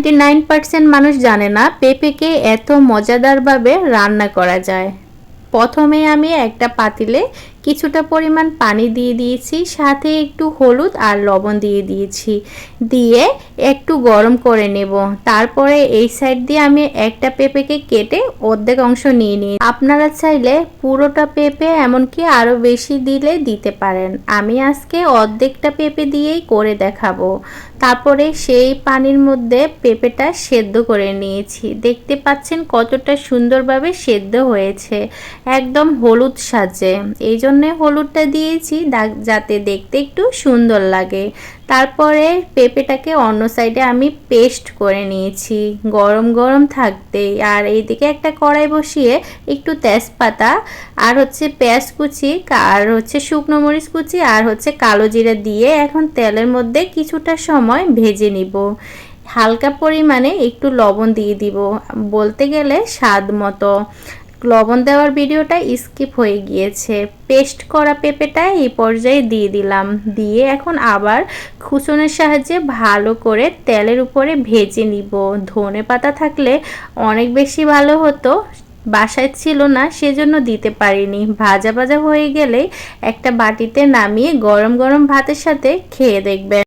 Ninety nine percent মানুষ জানে না পেঁপেকে এত মজাদারভাবে রান্না করা যায়। প্রথমে আমি একটা পাতিলে কিছুটা পরিমাণ পানি দিয়ে দিয়েছি, সাথে একটু হলুদ আর লবণ দিয়ে দিয়েছি। দিয়ে একটু গরম করে নেব। তারপরে এই সাইড দিয়ে আমি একটা পেঁপেকে কেটে অর্ধেক অংশ নিয়ে নিই আপনারা চাইলে পুরোটা পেঁপে এমনকি আরও বেশি দিলে দিতে পারেন। আমি আজকে অর্ধেকটা পেঁপে দিয়েই করে দেখাবো। তারপরে সেই পানির মধ্যে পেঁপেটা সেদ্ধ করে নিয়েছি। দেখতে পাচ্ছেন কতটা সুন্দরভাবে সেদ্ধ হয়েছে। একদম হলুদ সাজে। এই জন্যে হলুদটা দিয়েছি যাতে দেখতে একটু সুন্দর লাগে। তারপরে পেঁপেটাকে অন্য সাইডে আমি পেস্ট করে নিয়েছি। গরম গরম থাকতেই আর এইদিকে একটা কড়াই বসিয়ে একটু তেজপাতা, আর হচ্ছে পেঁয়াজ কুচি আর হচ্ছে শুকনো মরিচ কুচি, আর হচ্ছে কালো জিরা দিয়ে এখন তেলের মধ্যে কিছুটা সময় ভেজে নিব। হালকা পরিমাণে একটু লবণ দিয়ে দিব। বলতে গেলে স্বাদ মতো। লবণ দেওয়ার ভিডিওটা স্কিপ হয়ে গিয়েছে। পেস্ট করা পেঁপেটা এই পর্যায়ে দিয়ে দিলাম। দিয়ে এখন আবার খুচনের সাহায্যে ভালো করে তেলের উপরে ভেজে নিব। ধনে পাতা থাকলে অনেক বেশি ভালো হতো। বাসায় ছিল না, সেজন্য দিতে পারিনি। ভাজা ভাজা হয়ে গেলে একটা বাটিতে নামিয়ে গরম গরম ভাতের সাথে খেয়ে দেখবেন।